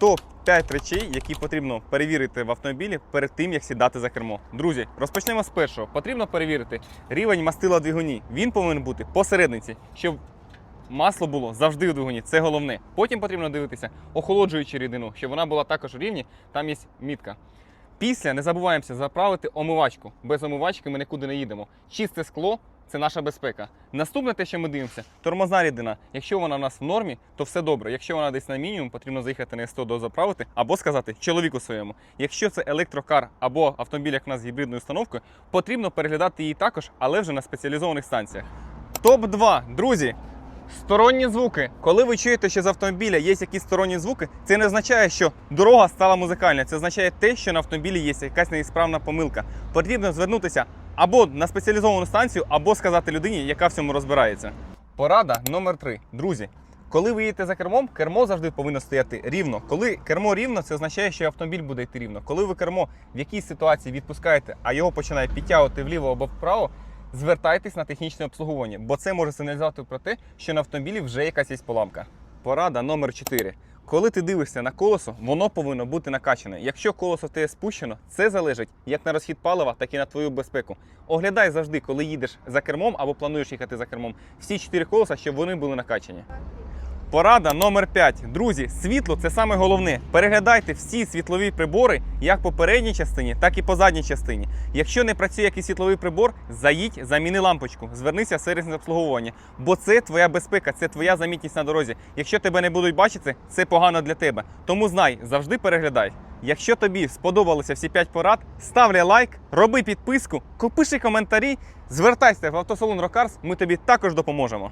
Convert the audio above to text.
топ-5 речей, які потрібно перевірити в автомобілі перед тим, як сідати за кермо. Друзі, розпочнемо з першого. Потрібно перевірити рівень мастила двигуні. Він повинен бути посередниці, щоб масло було завжди у двигуні. Це головне. Потім потрібно дивитися охолоджуючу рідину, щоб вона була також рівні, там є мітка. Після не забуваємося заправити омивачку. Без омивачки ми нікуди не їдемо. Чисте скло це наша безпека. Наступне те, що ми дивимося, тормозна рідина. Якщо вона у нас в нормі, то все добре. Якщо вона десь на мінімум, потрібно заїхати на 100 до заправити або сказати чоловіку своєму. Якщо це електрокар або автомобіль, як у нас з гібридною установкою, потрібно переглядати її також, але вже на спеціалізованих станціях. Топ 2 друзі. Сторонні звуки. Коли ви чуєте, що з автомобіля є якісь сторонні звуки, це не означає, що дорога стала музикальна. Це означає те, що на автомобілі є якась неісправна помилка. Потрібно звернутися або на спеціалізовану станцію, або сказати людині, яка в цьому розбирається. Порада номер 3 Друзі, коли ви їдете за кермом, кермо завжди повинно стояти рівно. Коли кермо рівно, це означає, що автомобіль буде йти рівно. Коли ви кермо в якійсь ситуації відпускаєте, а його починає підтягувати вліво або вправо, звертайтесь на технічне обслуговування, бо це може сигналізувати про те, що на автомобілі вже якась є поламка. Порада номер 4. Коли ти дивишся на колесо, воно повинно бути накачане. Якщо колесо в тебе спущено, це залежить як на розхід палива, так і на твою безпеку. Оглядай завжди, коли їдеш за кермом або плануєш їхати за кермом, всі чотири колеса, щоб вони були накачані. Порада номер 5. Друзі, світло це саме головне. Переглядайте всі світлові прибори як по передній частині, так і по задній частині. Якщо не працює якийсь світловий прибор, заїдь, заміни лампочку, звернися в сервісне обслуговування. Бо це твоя безпека, це твоя замітність на дорозі. Якщо тебе не будуть бачити, це погано для тебе. Тому знай, завжди переглядай. Якщо тобі сподобалися всі 5 порад, ставляй лайк, роби підписку, пиши коментарі, звертайся в автосалон Рокарс, ми тобі також допоможемо.